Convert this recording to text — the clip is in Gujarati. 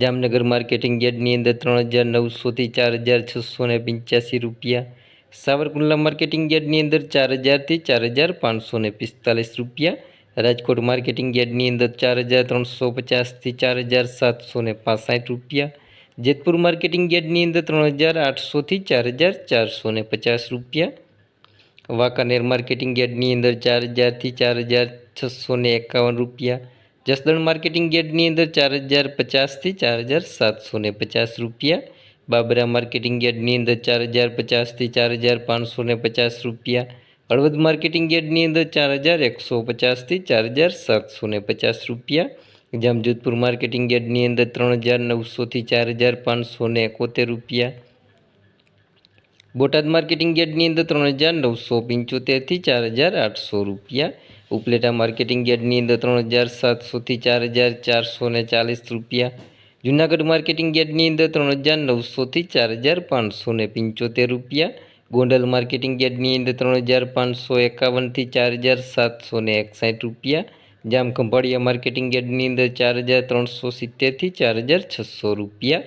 જામનગર માર્કેટિંગ યાર્ડની અંદર ત્રણ હજાર નવસોથી ચાર હજાર છસો ને પંચ્યાસી રૂપિયા. સાવરકુંડલા માર્કેટિંગ યાર્ડની અંદર ચાર હજારથી ચાર હજાર પાંચસો ને પિસ્તાલીસ રૂપિયા. રાજકોટ માર્કેટિંગ યાર્ડની અંદર ચાર હજાર ત્રણસો પચાસથી ચાર હજાર સાતસો ને પાસઠ રૂપિયા. જેતપુર માર્કેટિંગ યાર્ડની અંદર ત્રણ હજાર આઠસોથી ચાર હજાર ચારસો ને પચાસ રૂપિયા. વાંકાનેર માર્કેટિંગ યાર્ડની અંદર ચાર હજારથી ચાર હજાર છસો ને એકાવન રૂપિયા. જસદણ માર્કેટિંગ યાર્ડની અંદર ચાર હજાર પચાસથી ચાર હજાર સાતસો ને પચાસ રૂપિયા. બાબરા માર્કેટિંગ યાર્ડની અંદર ચાર હજાર પચાસથી ચાર હજાર પાંચસો ને પચાસ રૂપિયા. હળવદ માર્કેટિંગ યાર્ડની અંદર ચાર હજાર એકસો પચાસથી ચાર હજાર સાતસો ને પચાસ રૂપિયા. જામજોધપુર માર્કેટિંગ યાર્ડની અંદર ત્રણ હજાર નવસોથી ચાર હજાર પાંચસો ને એકોતેર રૂપિયા. બોટાદ માર્કેટિંગ યાર્ડની અંદર ત્રણ હજાર નવસો પંચોતેરથી ચાર હજાર આઠસો રૂપિયા. ઉપલેટા માર્કેટિંગ યાર્ડની અંદર ત્રણ હજાર સાતસોથી ચાર હજાર ચારસો ને ચાલીસ રૂપિયા. જુનાગઢ માર્કેટિંગ યાર્ડની અંદર ત્રણ હજાર નવસોથી ચાર હજાર પાંચસો ને પંચોતેર રૂપિયા. ગોંડલ માર્કેટિંગ યાર્ડની અંદર ત્રણ હજાર પાંચસો એકાવનથી ચાર હજાર સાતસો ને એકસાઠ રૂપિયા. જામ ખંભાળિયા માર્કેટિંગ યાર્ડની અંદર ચાર હજાર ત્રણસો સિત્તેરથી ચાર હજાર છસો રૂપિયા.